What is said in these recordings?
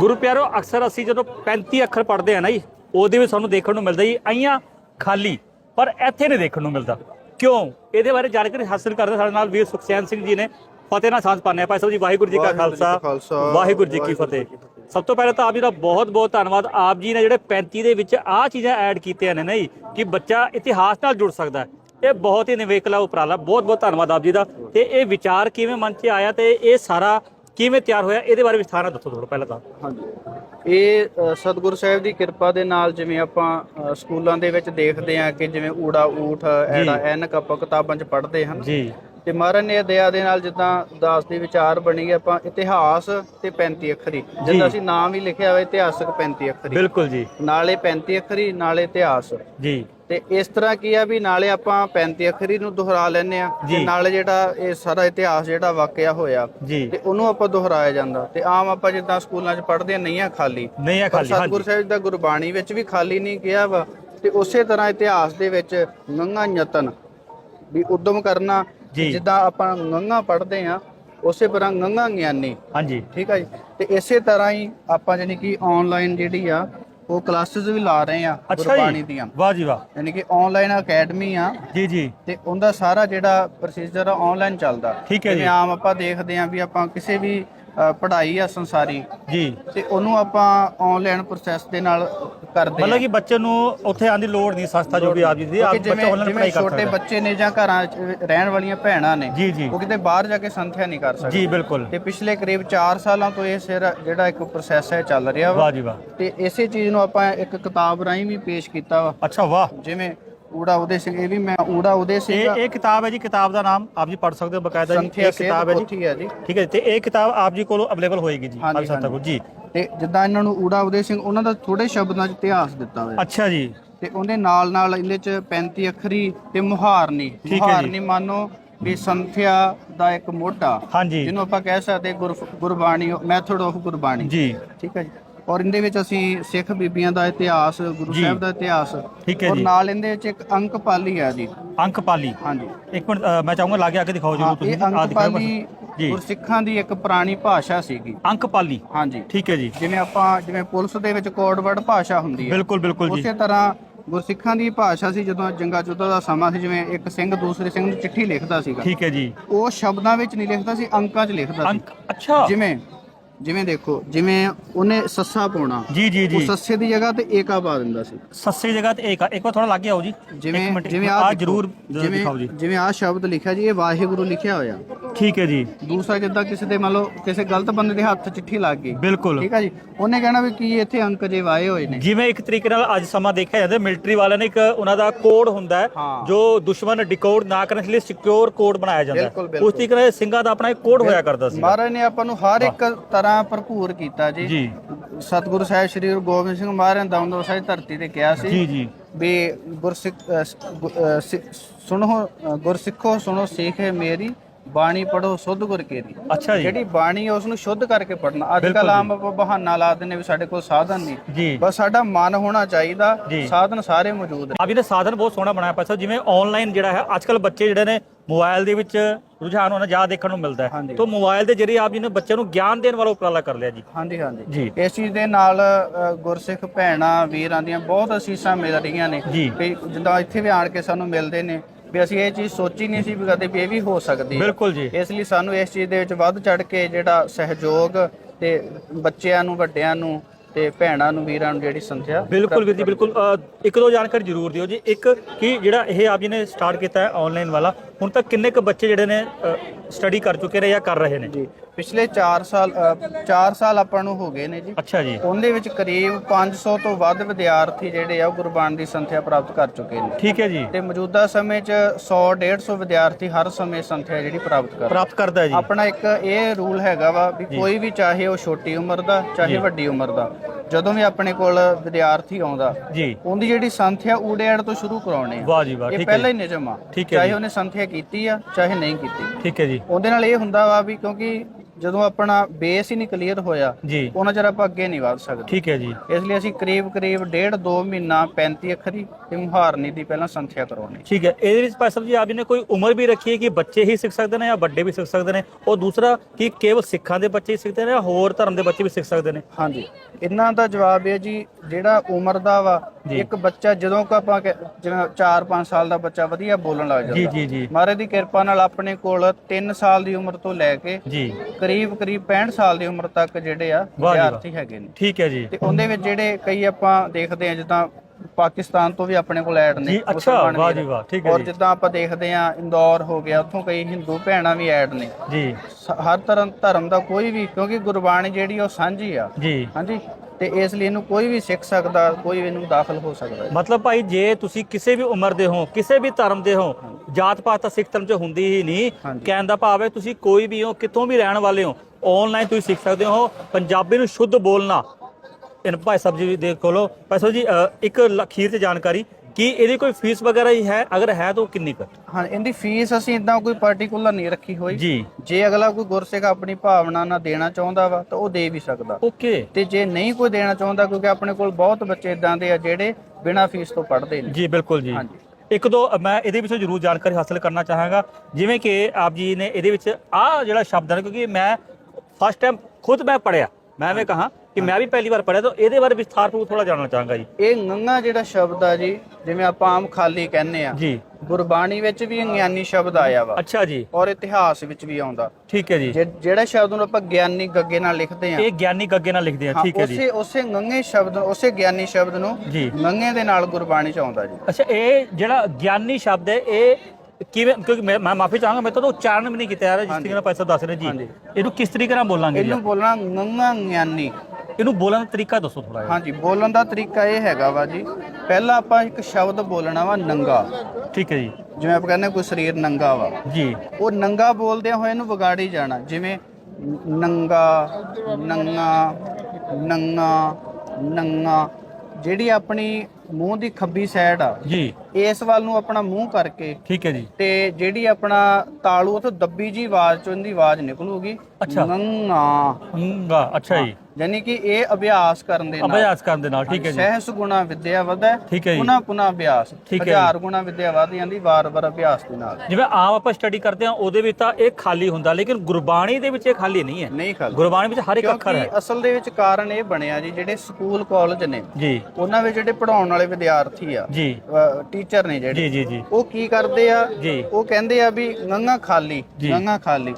ਗੁਰੂ ਪਿਆਰੋ ਅਕਸਰ ਅਸੀਂ ਜਦੋਂ 35 ਅੱਖਰ ਪੜ੍ਹਦੇ ਆ ਨਾ ਜੀ ਉਹਦੇ ਵਿੱਚ ਸਾਨੂੰ ਦੇਖਣ ਨੂੰ ਮਿਲਦਾ ਜੀ ਆਈਆਂ ਖਾਲੀ ਪਰ ਇੱਥੇ ਨਹੀਂ ਦੇਖਣ ਨੂੰ ਮਿਲਦਾ। ਕਿਉਂ? ਇਹਦੇ ਬਾਰੇ ਜਾਣਕਾਰੀ ਹਾਸਲ ਕਰਦੇ ਸਾਡੇ ਨਾਲ ਵੀਰ ਸੁਖਚੈਨ ਸਿੰਘ ਜੀ ਨੇ ਫਤਿਹ ਨਾਲ ਸਾਂਝ ਪਾਣੇ ਭਾਈ ਸਾਹਿਬ ਜੀ ਵਾਹਿਗੁਰੂ ਜੀ ਕਾ ਖਾਲਸਾ, ਵਾਹਿਗੁਰੂ ਜੀ ਕੀ ਫਤਿਹ। ਸਭ ਤੋਂ ਪਹਿਲਾਂ ਤਾਂ ਆਪ ਜੀ ਦਾ ਬਹੁਤ ਬਹੁਤ ਧੰਨਵਾਦ। ਆਪ ਜੀ ਨੇ ਜਿਹੜੇ 35 ਦੇ ਵਿੱਚ ਆਹ ਚੀਜ਼ਾਂ ਐਡ ਕੀਤੀਆਂ ਨੇ ਨਹੀਂ ਕਿ ਬੱਚਾ ਇਤਿਹਾਸ ਨਾਲ ਜੁੜ ਸਕਦਾ ਹੈ। ਇਹ ਬਹੁਤ ਹੀ ਨਿਵੇਕਲਾ ਉਪਰਾਲਾ। ਬਹੁਤ ਬਹੁਤ ਧੰਨਵਾਦ ਆਪ ਜੀ ਦਾ। ਤੇ ਇਹ ਵਿਚਾਰ ਕਿਵੇਂ ਮਨ 'ਚ ਆਇਆ ਤੇ ਇਹ ਸਾਰਾ ਕਿਵੇਂ ਤਿਆਰ ਹੋਇਆ? ਇਹਦੇ ਬਾਰੇ ਵਿਸਥਾਰ ਦੱਸੋ ਥੋੜਾ ਪਹਿਲਾਂ ਤਾਂ। ਹਾਂਜੀ। ਇਹ ਸਤਿਗੁਰੂ ਸਾਹਿਬ ਦੀ ਕਿਰਪਾ ਦੇ ਨਾਲ ਜਿਵੇਂ ਆਪਾਂ ਸਕੂਲਾਂ ਦੇ ਵਿੱਚ ਦੇਖਦੇ ਹਾਂ ਕਿ ਜਿਵੇਂ ਊੜਾ ਊਠ ਐੜਾ ਐਨਕ ਆਪਾਂ ਕਿਤਾਬਾਂ 'ਚ ਪੜ੍ਹਦੇ ਹਾਂ ਜੀ। ਤੇ ਮਹਾਰਾਜ ਨੇ ਦਇਆ ਦੇ ਨਾਲ ਜਿੱਦਾਂ ਦਾਸ ਦੀ ਵਿਚਾਰ ਬਣੀ ਆਪਾਂ ਇਤਿਹਾਸ ਤੇ 35 ਅੱਖਰੀ ਜਿੱਦਾਂ ਅਸੀਂ ਨਾਮ ਹੀ ਲਿਖਿਆ ਹੋਇਆ ਇਤਿਹਾਸਕ 35 ਅੱਖਰੀ। ਬਿਲਕੁਲ ਜੀ। ਨਾਲੇ 35 ਅੱਖਰੀ ਨਾਲੇ ਇਤਿਹਾਸ। ਜੀ। ਤੇ ਇਸ ਤਰ੍ਹਾਂ ਕੀ ਆ ਵੀ ਨਾਲੇ ਆਪਾਂ 35 ਅੱਖਰੀ ਨੂੰ ਦੁਹਰਾ ਲੈਂਦੇ ਆ। ਤੇ ਨਾਲੇ ਜਿਹੜਾ ਇਹ ਸਾਰਾ ਇਤਿਹਾਸ ਜਿਹੜਾ ਵਾਕਿਆ ਹੋਇਆ ਤੇ ਉਹਨੂੰ ਆਪਾਂ ਦੁਹਰਾਇਆ ਜਾਂਦਾ। ਤੇ ਆਮ ਆਪਾਂ ਜਿੱਦਾਂ ਸਕੂਲਾਂ 'ਚ ਪੜ੍ਹਦੇ ਆ ਨਹੀਂ ਆ ਖਾਲੀ। ਨਹੀਂ ਆ ਖਾਲੀ ਸਤਿਗੁਰੂ ਸਾਹਿਬ ਦਾ ਗੁਰਬਾਣੀ ਵਿੱਚ ਵੀ ਖਾਲੀ ਨਹੀਂ ਕਿਹਾ ਵਾ। ਤੇ ਉਸੇ ਤਰ੍ਹਾਂ ਇਤਿਹਾਸ ਦੇ ਵਿੱਚ ਗੰਗਾ ਯਤਨ ਵੀ ਉਦਮ ਕਰਨਾ। ਜਿੱਦਾਂ ਆਪਾਂ ਗੰਗਾ ਪੜ੍ਹਦੇ ਆ ਉਸੇ ਤਰ੍ਹਾਂ ਗੰਗਾ ਗਿਆਨੀ। ਹਾਂਜੀ। ਠੀਕ ਆ ਜੀ। ਤੇ ਇਸੇ ਤਰ੍ਹਾਂ ਹੀ ਆਪਾਂ ਜਾਨੀ ਕਿ ਆਨਲਾਈਨ ਜਿਹੜੀ ਆ ਉਹ ਕਲਾਸਿਸ ਵੀ ਲਾ ਰਹੇ ਆ ਗੁਰਬਾਣੀ ਦੀਆਂ। ਵਾਹ ਜੀ ਵਾਹ। ਯਾਨੀ ਕਿ ਆਨਲਾਈਨ ਅਕੈਡਮੀ ਆ। ਜੀ ਜੀ। ਤੇ ਉਹਦਾ ਸਾਰਾ ਜਿਹੜਾ ਪ੍ਰੋਸੀਜਰ ਆਨਲਾਈਨ ਚੱਲਦਾ। ਠੀਕ ਹੈ ਜੀ। ਆਮ ਆਪਾਂ ਦੇਖਦੇ ਆ ਵੀ ਆਪਾਂ ਕਿਸੇ ਵੀ ਪੜ੍ਹਾਈ ਆ ਸੰਸਾਰੀ। ਜੀ। ਤੇ ਉਹਨੂੰ ਆਪਾਂ ਆਨਲਾਈਨ ਪ੍ਰੋਸੈਸ ਦੇ ਨਾਲ ਕਰਦੇ ਮਤਲਬ ਕਿ ਬੱਚੇ ਨੂੰ ਉੱਥੇ ਆਉਣ ਦੀ ਲੋੜ ਨਹੀਂ ਸੰਸਥਾ ਜੋ ਵੀ ਆਪ ਜੀ ਦੀ ਆਪ ਬੱਚਾ ਆਨਲਾਈਨ ਪੜ੍ਹਾਈ ਕਰ ਛੋਟੇ ਸਕਦਾ ਬੱਚੇ ਨੇ ਜਾਂ ਘਰਾਂ 'ਚ ਰਹਿਣ ਵਾਲੀਆਂ ਭੈਣਾਂ ਨੇ ਜੀ ਜੀ। ਉਹ ਕਿਤੇ ਬਾਹਰ ਜਾ ਕੇ ਸੰਥਿਆ ਨਹੀਂ ਕਰ ਸਕਦੇ। ਜੀ ਬਿਲਕੁਲ। ਤੇ ਪਿਛਲੇ ਕਰੀਬ 4 ਸਾਲਾਂ ਤੋਂ ਇਹ ਸਿਰ ਜਿਹੜਾ ਇੱਕ ਪ੍ਰੋਸੈਸ ਹੈ ਚੱਲ ਰਿਹਾ ਵਾ। ਵਾਹ ਜੀ ਵਾਹ। ਤੇ ਇਸੇ ਚੀਜ਼ ਨੂੰ ਆਪਾਂ ਇੱਕ ਕਿਤਾਬ ਰਾਹੀਂ ਵੀ ਪੇਸ਼ ਕੀਤਾ ਵਾ। ਅੱਛਾ ਵਾਹ। ਜਿਵੇਂ ਊੜਾ ਉਹਦੇ ਸਿੰਘ ਇਹ ਵੀ ਮੈਂ ਊੜਾ ਉਹਦੇ ਸਿੰਘ ਇਹ ਇਹ ਕਿਤਾਬ ਹੈ ਜੀ ਕਿਤਾਬ ਦਾ ਨਾਮ ਆਪ ਜੀ ਪੜ੍ਹ ਸਕਦੇ ਹੋ ਬਕਾਇਦਾ ਜੀ। ਸੰਥਿਆ ਇਹ ਕਿਤਾਬ ਹੈ ਜੀ। ਪੋਥੀ ਹੈ ਜੀ। ਠੀਕ ਹੈ ਜੀ, ਤੇ ਇਹ ਕਿਤਾਬ ਆਪ ਜੀ ਕੋਲ ਅਵੇਲੇਬਲ ਹੋਏਗੀ ਜੀ ਹਾਂਜੀ, ਆਪ ਸੰਤਾਂ ਕੋਲ ਜੀ। ਤੇ ਜਿੱਦਾਂ ਇਹਨਾਂ ਨੂੰ ਊੜਾ ਉਹਦੇ ਸਿੰਘ ਉਹਨਾਂ ਦਾ ਥੋੜੇ ਸ਼ਬਦਾਂ 'ਚ ਇਤਿਹਾਸ ਦਿੱਤਾ ਹੋਇਆ। ਅੱਛਾ ਜੀ। ਤੇ ਉਹਦੇ ਨਾਲ ਨਾਲ ਇਹਦੇ 'ਚ 35 ਅੱਖਰੀ ਤੇ ਮੁਹਾਰਨੀ। ਹੈ ਜੀ। ਮੁਹਾਰਨੀ ਮੰਨੋ ਵੀ ਸੰਥਿਆ ਦਾ ਇੱਕ ਮੋਢਾ ਹਾਂਜੀ। ਜਿਹਨੂੰ ਆਪਾਂ ਕਹਿ ਸਕਦੇ ਗੁਰ ਗੁਰਬਾਣੀ ਮੈਥਡ ਆਫ ਗੁਰਬਾਣੀ। ਜੀ। ਠੀਕ ਹੈ ਜੀ। ਔਰ ਇਹਦੇ ਵਿੱਚ ਅਸੀਂ ਸਿੱਖ ਬੀਬੀਆਂ ਦਾ ਇਤਿਹਾਸ ਗੁਰੂ ਜੀ। ਸਾਹਿਬ ਦਾ ਇਤਿਹਾਸ ਠੀਕ ਹੈ ਔਰ ਜੀ। ਨਾਲ ਇਹਦੇ ਵਿੱਚ ਇੱਕ ਅੰਕ ਪਾਲੀ ਆ ਜੀ। ਅੰਕ ਪਾਲੀ। ਹਾਂਜੀ। ਇੱਕ ਮਿੰਟ ਅ, ਮੈਂ ਚਾਹੂੰਗਾ ਲਾਗੇ ਆ ਕੇ ਦਿਖਾਓ ਹਾਂ, ਜਰੂਰ ਤੁਸੀਂ। ਇਹ ਆਹ ਦਿਖਾਓ ਪਾਲੀ ਜੀ। ਗੁਰਸਿੱਖਾਂ ਦੀ ਇੱਕ ਪੁਰਾਣੀ ਭਾਸ਼ਾ ਸੀਗੀ। ਅੰਕ ਪਾਲੀ। ਹਾਂਜੀ। ਠੀਕ ਹੈ ਜੀ। ਜਿਵੇਂ ਆਪਾਂ ਜਿਵੇਂ ਪੁਲਿਸ ਦੇ ਵਿੱਚ ਕੋਡ ਵਰਡ ਭਾਸ਼ਾ ਹੁੰਦੀ ਹੈ। ਬਿਲਕੁਲ ਬਿਲਕੁਲ ਜੀ। ਉਸੇ ਤਰ੍ਹਾਂ ਗੁਰਸਿੱਖਾਂ ਦੀ ਭਾਸ਼ਾ ਸੀ ਜਦੋਂ ਜੰਗਾ ਜੁੱਧਾ ਦਾ ਸਮਾਂ ਸੀ ਜਿਵੇਂ ਇੱਕ ਸਿੰਘ ਦੂਸਰੇ ਸਿੰਘ ਨੂੰ ਚਿੱਠੀ ਲਿਖਦਾ ਸੀਗਾ। ਠੀਕ ਹੈ ਜੀ। ਉਹ ਸ਼ਬਦਾਂ ਵਿੱਚ ਨਹੀਂ ਲਿਖਦਾ ਸੀ ਅੰਕਾਂ 'ਚ ਲਿਖਦਾ ਸੀ। ਅੰਕ ਅੱਛਾ। ਜਿਵੇਂ ਜਿਵੇਂ ਦੇਖੋ ਜਿਵੇਂ ਉਹਨੇ ਸੱਸਾ ਪਾਉਣਾ ਜੀ ਜੀ ਉਹ ਜੀ ਸੱਸੇ ਦੀ ਜਗ੍ਹਾ ਤੇ ਏਕਾ ਪਾ ਦਿੰਦਾ ਸੀ। ਸੱਸੇ ਜਗ੍ਹਾ ਤੇ ਆ। ਇੱਕ ਵਾਰ ਥੋੜਾ ਲਾਗੇ ਆਓ ਜੀ। ਜਿਵੇਂ ਮਿੰਟ, ਜਿਵੇਂ ਆਹ ਜਰੂਰ ਜਰੂਰ ਦਿਖਾਓ ਜੀ। ਜਿਵੇਂ ਜਿਵੇਂ ਆਹ ਸ਼ਬਦ ਲਿਖਿਆ ਜੀ ਇਹ ਵਾਹਿਗੁਰੂ ਲਿਖਿਆ ਹੋਇਆ। ਠੀਕ ਹੈ ਜੀ। ਦੂਸਰਾ ਜਿੱਦਾਂ ਕਿਸੇ ਦੇ ਮੰਨ ਲਓ ਕਿਸੇ ਗਲਤ ਬੰਦੇ ਦੇ ਹੱਥ ਚਿੱਠੀ ਲੱਗ ਗਈ। ਬਿਲਕੁਲ। ਠੀਕ ਹੈ ਜੀ? ਉਹਨੇ ਕਹਿਣਾ ਵੀ ਕੀ ਇੱਥੇ ਅੰਕ ਜੇ ਵਾਏ ਹੋਏ ਨੇ। ਜਿਵੇਂ ਇੱਕ ਤਰੀਕੇ ਨਾਲ ਅੱਜ ਸਮਾਂ ਦੇਖਿਆ ਜਾਂਦਾ ਮਿਲਟਰੀ ਵਾਲਿਆਂ ਨੇ ਇੱਕ ਉਹਨਾਂ ਦਾ ਕੋਡ ਹੁੰਦਾ ਹੈ ਹਾਂ। ਜੋ ਦੁਸ਼ਮਣ ਡਿਕੋਡ ਨਾ ਕਰਨ ਲਈ ਸਿਕਿਉਰ ਕੋਡ ਬਣਾਇਆ ਜਾਂਦਾ ਬਿਲਕੁਲ, ਹੈ। ਬਿਲਕੁਲ। ਉਸ ਤਰੀਕੇ ਨਾਲ ਸਿੰਘਾਂ ਦਾ ਆਪਣਾ ਇੱਕ ਕੋਡ ਹੋਇਆ ਕਰਦਾ ਸੀ। ਮਹਾਰਾਜ ਨੇ ਆਪਾਂ ਨੂੰ ਹਰ ਇੱਕ ਤਰ੍ਹਾਂ ਭਰਪੂਰ ਕੀਤਾ ਜੀ। ਜੀ। ਸਤਿਗੁਰੂ ਸਾਹਿਬ ਸ੍ਰੀ ਗੁਰੂ ਗੋਬਿੰਦ ਸਿੰਘ ਮਹਾਰਾਜ ਨੇ ਦਮਦਮਾ ਸਾਹਿਬ ਧਰਤੀ ਤੇ ਕਿਹਾ ਜੀ ਸੀ ਜੀ ਵੀ ਗੁਰਸਿੱਖ ਅ, ਸ- ਗੁ- ਅ, ਸਿ- ਸੁਣੋ ਅ, ਗੁਰਸਿੱਖੋ ਸੁਣੋ ਸਿੱਖੇ ਮੇਰੀ ਬਾਣੀ ਪੜੋ ਸੁਧ ਗੁਰ ਕੇਰੀ। ਅੱਛਾ ਜੀ। ਜਿਹੜੀ ਬਾਣੀ ਹੈ ਉਸ ਨੂੰ ਸ਼ੁੱਧ ਕਰਕੇ ਪੜਨਾ ਅੱਜ ਬਿਲਕੁਲ ਕੱਲ ਆਮ ਆਪਾਂ ਬਹਾਨਾ ਲਾ ਦਿੰਦੇ ਵੀ ਸਾਡੇ ਕੋਲ ਸਾਧਨ ਨਹੀਂ। ਜੀ। ਬਸ ਸਾਡਾ ਮਨ ਹੋਣਾ ਚਾਹੀਦਾ ਜੀ। ਸਾਧਨ ਸਾਰੇ ਮੌਜੂਦ ਨੇ। ਆਪ ਜੀ ਨੇ ਸਾਧਨ ਬਹੁਤ ਸੋਹਣਾ ਬਣਾਇਆ ਪਾਸਾ ਜਿਵੇਂ ਆਨਲਾਈਨ ਜਿਹੜਾ ਹੈ ਅੱਜ ਕੱਲ ਬੱਚੇ ਜਿਹੜੇ ਨੇ ਮੋਬਾਈਲ ਦੇ ਵਿੱਚ ਰੁਝਾਨ ਉਹਨਾਂ ਜ਼ਿਆਦਾ ਦੇਖਣ ਨੂੰ ਮਿਲਦਾ ਹੈ। ਤੋਂ ਮੋਬਾਈਲ ਦੇ ਜਰੀਏ ਆਪ ਜੀ ਨੇ ਬੱਚਿਆਂ ਨੂੰ ਗਿਆਨ ਦੇਣ ਵਾਲਾ ਉਪਰਾਲਾ ਕਰ ਲਿਆ ਜੀ। ਹਾਂਜੀ ਹਾਂਜੀ। ਇਸ ਚੀਜ਼ ਦੇ ਨਾਲ ਗੁਰਸਿੱਖ ਭੈਣਾਂ ਵੀਰਾਂ ਦੀਆਂ ਬਹੁਤ ਅਸੀਸਾਂ ਮਿਲ ਰਹੀਆਂ ਨੇ। ਵੀ ਜਿੱਦਾਂ ਇੱਥੇ ਵੀ ਆਣ ਕੇ ਸਾਨੂੰ ਮਿਲਦੇ ਨੇ ਵੀ ਅਸੀਂ ਇਹ ਚੀਜ਼ ਸੋਚੀ ਨਹੀਂ ਸੀ ਵੀ ਕਦੇ ਵੀ ਇਹ ਵੀ ਹੋ ਸਕਦੀ ਹੈ। ਬਿਲਕੁਲ ਜੀ। ਇਸ ਲਈ ਸਾਨੂੰ ਇਸ ਚੀਜ਼ ਦੇ ਵਿੱਚ ਵੱਧ ਚੜ ਕੇ ਜਿਹੜਾ ਸਹਿਯੋਗ ਤੇ ਬੱਚਿਆਂ ਨੂੰ ਵੱਡਿਆਂ ਨੂੰ ਤੇ ਭੈਣਾਂ ਨੂੰ ਵੀਰਾਂ ਨੂੰ ਜਿਹੜੀ ਸੰਥਿਆ ਬਿਲਕੁਲ ਵੀਰ ਜੀ ਬਿਲਕੁਲ ਇੱਕ ਦੋ ਜਾਣਕਾਰੀ ਜ਼ਰੂਰ ਦਿਓ ਜੀ। ਇੱਕ ਕਿ ਜਿਹੜਾ ਇਹ ਆਪ ਜੀ ਨੇ ਸਟਾਰਟ ਕੀਤਾ ਹੈ ਆਨਲਾਈਨ ਵਾਲਾ ਹੁਣ ਤੱਕ ਕਿੰਨੇ ਕੁ ਬੱਚੇ ਜਿਹੜੇ ਨੇ ਸਟੱਡੀ ਕਰ ਚੁੱਕੇ ਨੇ ਜਾਂ ਕਰ ਰਹੇ ਨੇ? ਜੀ ਪਿਛਲੇ 4 ਸਾਲ 4 ਸਾਲ ਆਪਾਂ ਨੂੰ ਹੋ ਗਏ ਨੇ ਜੀ। ਅੱਛਾ ਜੀ। ਉਹਦੇ ਵਿੱਚ ਕਰੀਬ 500 ਤੋਂ ਵੱਧ ਵਿਦਿਆਰਥੀ ਜਿਹੜੇ ਆ ਉਹ ਗੁਰਬਾਣੀ ਦੀ ਸੰਥਿਆ ਪ੍ਰਾਪਤ ਕਰ ਚੁੱਕੇ ਨੇ। ਠੀਕ ਹੈ ਜੀ। ਤੇ ਮੌਜੂਦਾ ਸਮੇਂ 'ਚ 100 150 ਵਿਦਿਆਰਥੀ ਹਰ ਸਮੇਂ ਸੰਥਿਆ ਜਿਹੜੀ ਪ੍ਰਾਪਤ ਕਰ ਪ੍ਰਾਪਤ ਕਰਦਾ ਜੀ। ਆਪਣਾ ਇੱਕ ਇਹ ਰੂਲ ਹੈਗਾ ਵਾ ਵੀ ਕੋਈ ਵੀ ਚਾਹੇ ਉਹ ਛੋਟੀ ਉਮਰ ਦਾ ਚਾਹੇ ਵੱਡੀ ਉਮਰ ਦਾ ਜਦੋਂ ਵੀ ਆਪਣੇ ਕੋਲ ਵਿਦਿਆਰਥੀ ਆਉਂਦਾ ਜੀ। ਉਹਦੀ ਜਿਹੜੀ ਸੰਥਿਆ ਊੜੇੜ ਤੋਂ ਸ਼ੁਰੂ ਕਰਾਉਣੇ ਆ। ਵਾਹ ਜੀ ਵਾਹ ਇਹ ਠੀਕ ਹੈ ਪਹਿਲਾ। ਹੀ ਨਿਯਮ ਆ। ਠੀਕ ਹੈ ਚਾਹੇ ਜੀ। ਉਹਨੇ ਸੰਥਿਆ ਕੀਤੀ ਆ ਚਾਹੇ ਨਹੀਂ ਕੀਤੀ। ਠੀਕ ਹੈ ਜੀ। ਉਹਦੇ ਨਾਲ ਇਹ ਹੁੰਦਾ ਵਾ ਵੀ ਕਿਉਂਕਿ ਜਦੋਂ ਆਪਣਾ ਬੇਸ ਹੀ ਨਹੀਂ ਕਲੀਅਰ ਹੋਇਆ ਜੀ। ਉਹਨਾਂ ਚਿਰ ਆਪਾਂ ਅੱਗੇ ਨਹੀਂ ਵਧ ਸਕਦੇ। ਠੀਕ ਹੈ ਜੀ। ਇਸ ਲਈ ਅਸੀਂ ਕਰੀਬ ਕਰੀਬ ਡੇਢ 2 ਮਹੀਨਾ 35 ਅੱਖਰੀ ਤੇ ਮੁਹਾਰਨੀ ਦੀ ਪਹਿਲਾਂ ਸੰਥਿਆ ਕਰਾਉਣੀ। ਠੀਕ ਹੈ। ਇਹਦੇ ਵਿੱਚ ਭਾਈ ਸਾਹਿਬ ਜੀ ਆਪ ਜੀ ਨੇ ਕੋਈ ਉਮਰ ਵੀ ਰੱਖੀ ਹੈ ਕਿ ਬੱਚੇ ਹੀ ਸਿੱਖ ਸਕਦੇ ਨੇ ਜਾਂ ਵੱਡੇ ਵੀ ਸਿੱਖ ਸਕਦੇ ਨੇ? ਉਹ ਦੂਸਰਾ ਕਿ ਕੇਵਲ ਸਿੱਖਾਂ ਦੇ ਬੱਚੇ ਹੀ ਸਿੱਖਦੇ ਨੇ ਜਾਂ ਹੋਰ ਧਰਮ ਦੇ ਬੱਚੇ ਵੀ ਸਿੱਖ ਸਕਦੇ ਨੇ? ਹਾਂਜੀ। ਇਹਨਾਂ ਦਾ ਜਵਾਬ ਇਹ ਜੀ ਜਿਹੜਾ ਉਮਰ ਦਾ ਵਾ ਜੀ। ਇੱਕ ਬੱਚਾ ਜਦੋਂ ਕ ਆਪਾਂ ਜਿਵੇਂ 4-5 ਸਾਲ ਦਾ ਬੱਚਾ ਵਧੀਆ ਬੋਲਣ ਲੱਗ ਜੀ ਜਾਂਦਾ। ਜੀ ਜੀ। ਮਹਾਰਾਜ ਦੀ ਕਿਰਪਾ ਨਾਲ ਆਪਣੇ ਕੋਲ 3 ਸਾਲ ਦੀ ਉਮਰ ਤੋਂ ਲੈ ਕੇ ਜੀ। ਕਰੀਬ ਕਰੀਬ 65 ਸਾਲ ਦੀ ਉਮਰ ਤੱਕ ਜਿਹੜੇ ਆ ਵਾਹ ਜੀ ਵਾਹ। ਵਿਦਿਆਰਥੀ ਹੈਗੇ ਨੇ। ਠੀਕ ਹੈ ਜੀ। ਤੇ ਉਹਦੇ ਵਿੱਚ ਜਿਹੜੇ ਕਈ ਆਪਾਂ ਦੇਖਦੇ ਆ ਜਿੱਦਾਂ ਪਾਕਿਸਤਾਨ ਤੋਂ ਵੀ ਆਪਣੇ ਕੋਲ ਐਡ ਨੇ ਜੀ ਅੱਛਾ ਮੁਸਲਮਾਨ ਵਾਹ ਵੀਰ। ਜੀ ਵਾਹ ਠੀਕ ਹੈ ਔਰ ਜੀ। ਜਿੱਦਾਂ ਆਪਾਂ ਦੇਖਦੇ ਆ ਇੰਦੌਰ ਹੋ ਗਿਆ ਉੱਥੋਂ ਕਈ ਹਿੰਦੂ ਭੈਣਾਂ ਵੀ ਐਡ ਨੇ। ਜੀ। ਸ- ਹਰ ਧਰਮ ਧਰਮ ਦਾ ਕੋਈ ਵੀ ਕਿਉਂਕਿ ਗੁਰਬਾਣੀ ਜਿਹੜੀ ਉਹ ਸਾਂਝੀ ਆ। ਜੀ। ਹਾਂਜੀ। ਤੇ ਇਸ ਲਈ ਇਹਨੂੰ ਕੋਈ ਵੀ ਸਿੱਖ ਸਕਦਾ ਕੋਈ ਵੀ ਇਹਨੂੰ ਦਾਖਲ ਹੋ ਸਕਦਾ ਹੈ। ਮਤਲਬ ਭਾਈ ਜੇ ਤੁਸੀਂ ਕਿਸੇ ਵੀ ਉਮਰ ਦੇ ਹੋ ਕਿਸੇ ਵੀ ਧਰਮ ਦੇ ਹੋ ਜਾਤ ਪਾਤ ਤਾਂ ਸਿੱਖ ਧਰਮ 'ਚ ਹੁੰਦੀ ਹੀ ਨਹੀਂ ਹਾਂਜੀ। ਕਹਿਣ ਦਾ ਭਾਵ ਹੈ ਤੁਸੀਂ ਕੋਈ ਵੀ ਹੋ ਕਿਤੋਂ ਵੀ ਰਹਿਣ ਵਾਲੇ ਹੋ ਆਨਲਾਈਨ ਤੁਸੀਂ ਸਿੱਖ ਸਕਦੇ ਹੋ ਪੰਜਾਬੀ ਨੂੰ ਸ਼ੁੱਧ ਬੋਲਣਾ ਇਹਨਾਂ ਭਾਈ ਸਾਹਿਬ ਜੀ ਦੇ ਕੋਲੋਂ ਭਾਈ ਸਾਹਿਬ ਜੀ ਅ, ਇੱਕ ਅਖੀਰ ਤੇ ਜਾਣਕਾਰੀ ਕਿ ਇਹਦੀ ਕੋਈ ਫੀਸ ਵਗੈਰਾ ਹੀ ਹੈ? ਅਗਰ ਹੈ ਤਾਂ ਉਹ ਕਿੰਨੀ ਕੁ? ਹਾਂ ਇਹਦੀ ਫੀਸ ਅਸੀਂ ਇਦਾਂ ਕੋਈ ਪਾਰਟਿਕੂਲਰ ਨਹੀਂ ਰੱਖੀ ਹੋਈ। ਜੀ। ਜੇ ਅਗਲਾ ਕੋਈ ਗੁਰਸਿੱਖ ਆਪਣੀ ਭਾਵਨਾ ਨਾਲ ਦੇਣਾ ਚਾਹੁੰਦਾ ਵਾ ਤਾਂ ਉਹ ਦੇ ਵੀ ਸਕਦਾ। ਓਕੇ। ਤੇ ਜੇ ਨਹੀਂ ਕੋਈ ਦੇਣਾ ਚਾਹੁੰਦਾ ਕਿਉਂਕਿ ਆਪਣੇ ਕੋਲ ਬਹੁਤ ਬੱਚੇ ਇਦਾਂ ਦੇ ਆ ਜਿਹੜੇ ਬਿਨਾਂ ਫੀਸ ਤੋਂ ਪੜ੍ਹਦੇ ਨੇ। ਜੀ ਬਿਲਕੁਲ ਜੀ। ਹਾਂਜੀ। ਇੱਕ ਦੋ ਮੈਂ ਇਹਦੇ ਵਿੱਚੋਂ ਜ਼ਰੂਰ ਜਾਣਕਾਰੀ ਹਾਸਲ ਕਰਨਾ ਚਾਹਾਂਗਾ। ਜਿਵੇਂ ਕਿ ਆਪ ਜੀ ਨੇ ਇਹਦੇ ਵਿੱਚ ਆ ਜਿਹੜਾ ਸ਼ਬਦ ਹੈ ਕਿਉਂਕਿ ਮੈਂ ਫਸਟ ਟਾਈਮ ਖੁਦ ਮੈਂ ਪੜਿਆ ਮੈਂ ਐਵੇਂ ਕਹਾ ਕਿ ਮੈਂ ਵੀ ਪਹਿਲੀ ਵਾਰ ਪੜਿਆ ਤਾਂ ਇਹਦੇ ਬਾਰੇ ਵਿਸਥਾਰਪੂਰਵਕ ਥੋੜਾ ਜਾਣਨਾ ਚਾਹਾਂਗਾ ਜੀ। ਇਹ ngੰਗਾ ਜਿਹੜਾ ਸ਼ਬਦ ਆ ਜੀ ਜਿਵੇਂ ਆਪਾਂ ਆਮ ਖਾਲੀ ਕਹਿੰਦੇ ਆ ਜੀ। ਗੁਰਬਾਣੀ ਵਿੱਚ ਵੀ ਗਿਆਨੀ ਸ਼ਬਦ ਆਇਆ ਵਾ। ਅੱਛਾ ਜੀ। ਔਰ ਇਤਿਹਾਸ ਵਿੱਚ ਵੀ ਆਉਂਦਾ। ਠੀਕ ਹੈ ਜੀ। ਜਿਹੜਾ ਸ਼ਬਦ ਨੂੰ ਆਪਾਂ ਗਿਆਨੀ ਗੱਗੇ ਨਾਲ ਲਿਖਦੇ ਆ। ਇਹ ਗਿਆਨੀ ਗੱਗੇ ਨਾਲ ਲਿਖਦੇ ਆ ਠੀਕ ਹੈ ਜੀ। ਉਸੇ ਉਸੇ ngੰਗੇ ਸ਼ਬਦ ਉਸੇ ਗਿਆਨੀ ਸ਼ਬਦ ਨੂੰ ਜੀ। ngੰਗੇ ਦੇ ਨਾਲ ਗੁਰਬਾਣੀ ਚ ਆਉਂਦਾ ਜੀ। ਅੱਛਾ ਇਹ ਜਿਹੜਾ ਗਿਆਨੀ ਸ਼ਬਦ ਹੈ ਇਹ ਕਿਵੇਂ ਕਿਉਂਕਿ ਮੈਂ ਮਾਫੀ ਚਾਹਾਂਗਾ ਮੈਂ ਤਾਂ ਉਹਦਾ ਉਚਾਰਨ ਵੀ ਨਹੀਂ ਕੀਤਾ ਯਾਰ ਜਿਸ ਤਰੀਕੇ ਨਾਲ ਪੈਸਾ ਦੱਸ ਰਹੇ ਜੀ। ਇਹਨੂੰ ਕਿਸ ਤਰੀਕੇ ਨਾਲ ਬੋਲਾਂਗੇ ਇਹਨੂੰ ਬੋਲਣਾ ngੰਗਾ ਗਿਆਨੀ। ਇਹਨੂੰ ਬੋਲਣ ਦਾ ਤਰੀਕਾ ਦੱਸੋ ਥੋੜਾ ਜਿਹਾ। ਹਾਂਜੀ ਬੋਲਣ ਦਾ ਤਰੀਕਾ ਇਹ ਹੈਗਾ ਵਾ ਜੀ ਪਹਿਲਾਂ ਆਪਾਂ ਇੱਕ ਸ਼ਬਦ ਬੋਲਣਾ ਵਾ ਨੰਗਾ। ਠੀਕ ਹੈ ਜੀ। ਜਿਵੇਂ ਆਪਾਂ ਕਹਿੰਦੇ ਕੋਈ ਸਰੀਰ ਨੰਗਾ ਵਾ। ਜੀ। ਉਹ ਨੰਗਾ ਬੋਲਦਿਆਂ ਹੋਏ ਇਹਨੂੰ ਵਿਗਾੜੀ ਜਾਣਾ ਜਿਵੇਂ ਨੰਗਾ ਨੰਗਾ ਨੰਗਾ ਨੰਗਾ ਜਿਹੜੀ ਆਪਣੀ ਮੂੰਹ ਦੀ ਖੱਬੀ ਸਾਈਡ ਆ ਜੀ। ਇਸ ਵੱਲ ਨੂੰ ਆਪਣਾ ਮੂੰਹ ਕਰਕੇ ਠੀਕ ਹੈ ਜੀ। ਤੇ ਜਿਹੜੀ ਆਪਣਾ ਤਾਲੂ ਉਥੋਂ ਦੱਬੀ ਜੀ ਆਵਾਜ਼ ਚੋਂ ਇਹਦੀ ਆਵਾਜ਼ ਨਿਕਲੂਗੀ। ਅੱਛਾ। ਨੰਗਾ। ਹੰਗਾ ਅੱਛਾ ਜੀ। ਯਾਨੀ ਕਿ ਇਹ ਅਭਿਆਸ ਕਰਨ ਦੇ ਨਾਲ। ਅਭਿਆਸ ਕਰਨ ਦੇ ਨਾਲ ਠੀਕ ਹੈ ਜੀ। ਸਹਿਸ ਗੁਣਾ ਵਿਦਿਆ ਵਧੈ ਪੁਨਾ ਪੁਨਾ ਅਭਿਆਸ। ਹਜ਼ਾਰ ਗੁਣਾ ਵਿਦਿਆ ਵਧ ਜਾਂਦੀ ਵਾਰ-ਵਾਰ ਅਭਿਆਸ ਦੇ ਨਾਲ। ਜਿਵੇਂ ਆਮ ਆਪਾਂ ਸਟੱਡੀ ਕਰਦੇ ਹਾਂ ਉਹਦੇ ਵਿੱਚ ਤਾਂ ਇਹ ਖਾਲੀ ਹੁੰਦਾ ਲੇਕਿਨ ਗੁਰਬਾਣੀ ਦੇ ਵਿੱਚ ਇਹ ਖਾਲੀ ਨਹੀਂ ਹੈ। ਨਹੀਂ ਖਾਲੀ। ਗੁਰਬਾਣੀ ਵਿੱਚ ਹਰ ਇੱਕ ਅੱਖਰ ਹੈ। ਅਸਲ ਦੇ ਵਿੱਚ ਕਾਰਨ ਇਹ ਬਣਿਆ ਜੀ ਜਿਹੜੇ ਸਕੂਲ ਕਾਲਜ ਨੇ ਜੀ। ਉਹਨਾਂ ਵਿੱਚ ਜਿਹੜੇ ਪੜਾਉਣ ਵਾਲੇ ਵਿਦਿਆਰਥੀ ਆ ਜੀ। ਟੀਚਰ ਨੇ ਜਿਹੜੇ। ਜੀ ਜੀ ਜੀ। ਉਹ ਕੀ ਕਰਦੇ ਆ? ਜੀ। ਉਹ ਕਹਿੰਦੇ ਆ ਵੀ ਗੰਗਾ ਖਾਲੀ ਜੀ। ਗੰਗਾ ਖਾਲੀ।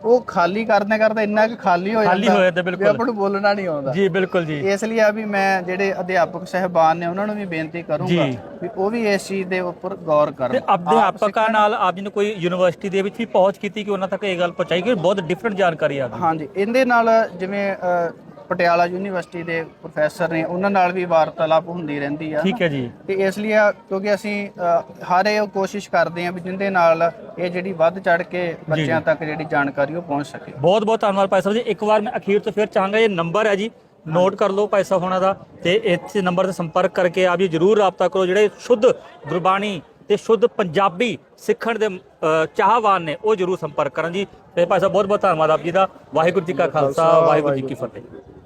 ਉਹ ਖਾਲੀ ਕਰਦੇ ਕਰਦੇ ਇੰਨਾ ਕਿ ਖਾਲੀ ਹੋ ਜਾਂਦਾ ਖਾਲੀ ਹੋ ਜਾਂਦਾ, ਬਿਲਕੁਲ। ਆਪਾਂ ਨੂੰ ਬੋਲਣਾ ਨਹੀਂ ਆਉਂਦਾ। ਜੀ ਬਿਲਕੁਲ ਜੀ। ਇਸ ਲਈ ਆ ਵੀ ਮੈਂ ਜਿਹੜੇ ਅਧਿਆਪਕ ਸਹਿਬਾਨ ਨੇ ਉਹਨਾਂ ਨੂੰ ਵੀ ਬੇਨਤੀ ਕਰੂੰਗਾ ਜੀ। ਵੀ ਉਹ ਵੀ ਇਸ ਚੀਜ਼ ਦੇ ਉੱਪਰ ਗੌਰ ਤੇ ਕਰਨ ਅਧਿਆਪਕਾਂ ਨਾਲ ਆਪ ਜੀ ਨੇ ਕੋਈ ਯੂਨੀਵਰਸਿਟੀ ਦੇ ਵਿੱਚ ਵੀ ਪਹੁੰਚ ਕੀਤੀ ਕਿ ਉਹਨਾਂ ਤੱਕ ਇਹ ਗੱਲ ਪਹੁੰਚਾਈ ਕਿ ਬਹੁਤ ਡਿਫਰੈਂਟ ਜਾਣਕਾਰੀ ਆ ਗਈ। ਹਾਂਜੀ ਇਹਦੇ ਨਾਲ ਜਿਵੇਂ ਅ, ਪਟਿਆਲਾ ਯੂਨੀਵਰਸਿਟੀ ਦੇ ਪ੍ਰੋਫੈਸਰ ਨੇ ਉਹਨਾਂ ਨਾਲ ਵੀ ਵਾਰਤਾਲਾਪ ਹੁੰਦੀ ਰਹਿੰਦੀ ਆ। ਠੀਕ ਹੈ ਜੀ। ਤੇ ਇਸ ਲਈ ਆ ਕਿਉਂਕਿ ਅਸੀਂ ਅ, ਹਰ ਇਹ ਕੋਸ਼ਿਸ਼ ਕਰਦੇ ਹਾਂ ਵੀ ਜਿੰਦੇ ਨਾਲ ਇਹ ਜਿਹੜੀ ਵੱਧ ਚੜ ਕੇ ਬੱਚਿਆਂ ਤੱਕ ਜਿਹੜੀ ਜਾਣਕਾਰੀ ਉਹ ਪਹੁੰਚ ਸਕੇ। ਬਹੁਤ ਬਹੁਤ ਧੰਨਵਾਦ ਭਾਈ ਸਾਹਿਬ ਜੀ। ਇੱਕ ਵਾਰ ਮੈਂ ਅਖੀਰ ਤੋਂ ਫਿਰ ਚਾਹਾਂਗਾ ਇਹ ਨੰਬਰ ਹੈ ਜੀ ਨੋਟ ਕਰ ਲਓ ਭਾਈ ਸਾਹਿਬ ਹੋਣਾ ਦਾ ਤੇ ਇਸ ਨੰਬਰ ਤੇ ਸੰਪਰਕ ਕਰਕੇ ਆਪ ਜੀ ਜਰੂਰ ਰਾਬਤਾ ਕਰੋ। ਜਿਹੜੇ ਸ਼ੁੱਧ ਗੁਰਬਾਣੀ ਤੇ ਸ਼ੁੱਧ ਪੰਜਾਬੀ ਸਿੱਖਣ ਦੇ ਅ, ਚਾਹਵਾਨ ਨੇ ਉਹ ਜਰੂਰ ਸੰਪਰਕ ਕਰਨ ਜੀ। ਤੇ ਭਾਈ ਸਾਹਿਬ ਬਹੁਤ ਬਹੁਤ ਧੰਨਵਾਦ ਆਪ ਜੀ ਦਾ। ਵਾਹਿਗੁਰੂ ਜੀ ਕਾ ਖਾਲਸਾ ਵਾਹਿਗੁਰੂ ਜੀ ਕੀ ਫਤਿਹ।